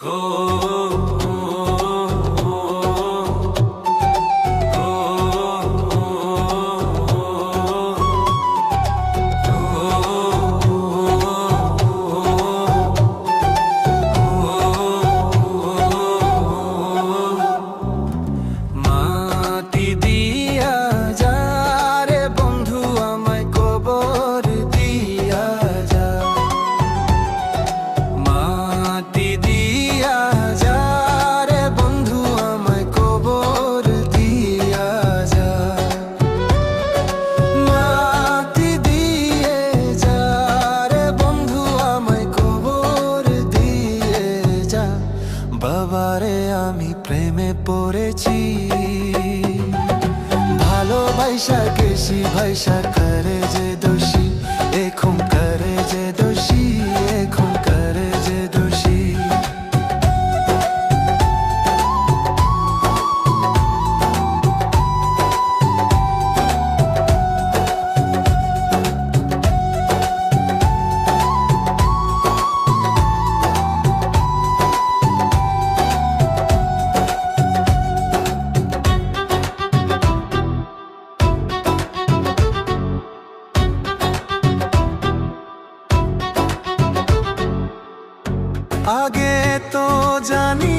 Go. প্রথমবারে আমি প্রেমে পড়েছি। ভালোবাসা কেসি ভাইসা করে যে দোষী। আগে তো জানি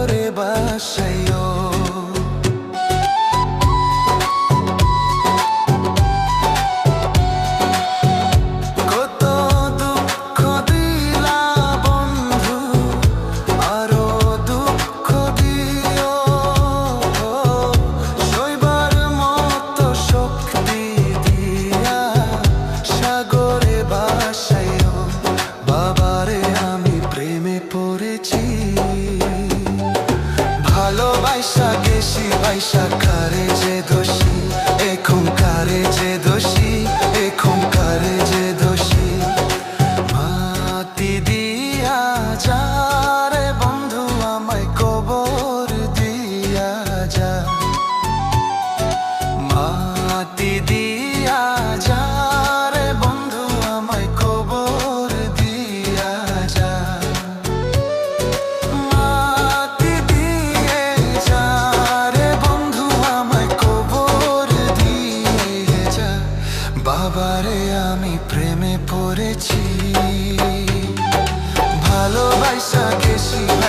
করে বাসাইও সাক্ষারে যে দোষী এখন কারে যে দোষী। listen.